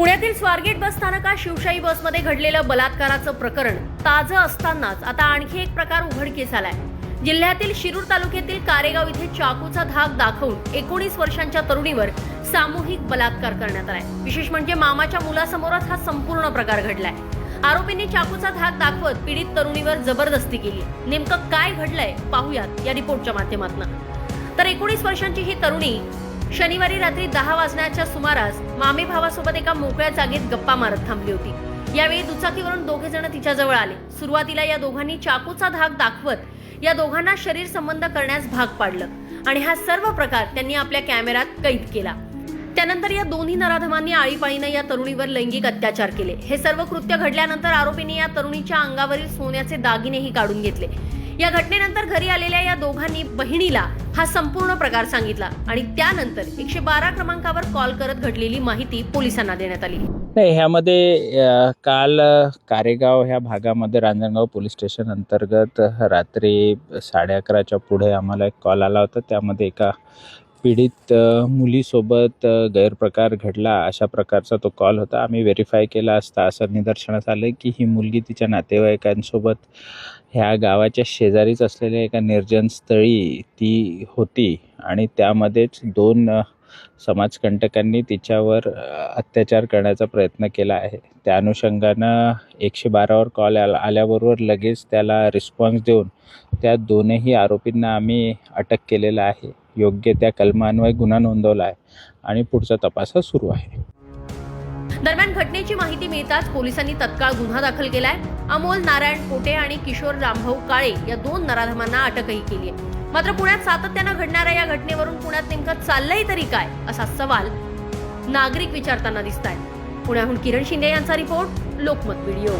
पुण्यातील स्वारगेट बसस्थानकात शिवशाही बसमध्ये घडलेलं बलात्काराचं प्रकरण ताजं असतानाच आता आणखी एक प्रकार उघडकीस आलाय. जिल्ह्यातील शिरूर तालुक्यातील कारेगाव इथे चाकूचा धाक दाखवून एकोणीस वर्षांच्या तरुणीवर सामूहिक बलात्कार करण्यात आलाय. विशेष म्हणजे मामाच्या मुलासमोरच हा संपूर्ण प्रकार घडलाय. आरोपींनी चाकूचा धाक दाखवत पीडित तरुणीवर जबरदस्ती केली. नेमकं काय घडलंय पाहूयात या रिपोर्टच्या माध्यमातून. तर एकोणीस वर्षांची ही तरुणी शनिवारी रात्री दहा वाजण्याच्या सुमारास मामी भावासोबत एका मोकळ्या जागेत गप्पा मारत थांबली होती. यावेळी दुचाकीवरून दोघे जण तिच्याजवळ आले. सुरुवातीला या दोघांनी चाकूचा धाक दाखवत या दोघांना शरीर संबंध करण्यास भाग पाडलं आणि हा सर्व प्रकार त्यांनी आपल्या कॅमेऱ्यात कैद केला. त्यानंतर या दोन्ही नराधमांनी आळीपाळीनं या तरुणीवर लैंगिक अत्याचार केले. हे सर्व कृत्य घडल्यानंतर आरोपींनी या तरुणीच्या अंगावरील सोन्याचे दागिनेही काढून घेतले. या घटनेनंतर घरी आलेल्या या दोघांनी बहिणीला हा संपूर्ण प्रकार सांगितला आणि त्यानंतर एकशे बारा क्रमांकावर कॉल करत घडलेली माहिती पोलिसांना देण्यात आली. नाही ह्यामध्ये काल कारेगाव ह्या भागामध्ये रांजणगाव पोलीस स्टेशन अंतर्गत रात्री साडे अकराच्या पुढे आम्हाला एक कॉल आला होता. त्यामध्ये एका पीडित मुलीसोबत गैरप्रकार घडला अशा प्रकारचा तो कॉल होता. आम्ही व्हेरीफाय केला असता असं निदर्शनास आलं की ही मुलगी तिच्या नातेवाईकांसोबत ह्या गावाच्या शेजारीच असलेल्या एका निर्जन स्थळी ती होती आणि त्यामध्येच दोन समाजकंटकांनी तिच्यावर अत्याचार करण्याचा प्रयत्न केला आहे. त्या अनुषंगानं एकशे बारावर कॉल आला आल्याबरोबर लगेच त्याला रिस्पॉन्स देऊन त्या दोनही आरोपींना आम्ही अटक केलेलं आहे. योग्य त्या कलमान्वये गुन्हा नोंदवला आहे आणि पुढचा तपास हा सुरू आहे. दरम्यान घटनेची माहिती मिळताच पोलिसांनी तत्काळ गुन्हा दाखल केलाय. अमोल नारायण पोटे आणि किशोर रामभाऊ काळे या दोन नराधमांना अटकही केली आहे. मात्र पुण्यात सातत्यानं घडणाऱ्या या घटनेवरून पुण्यात नेमकं चाललंय तरी काय असा सवाल नागरिक विचारताना दिसत आहेत पुण्याहून किरण शिंदे यांचा रिपोर्ट लोकमत व्हिडिओ.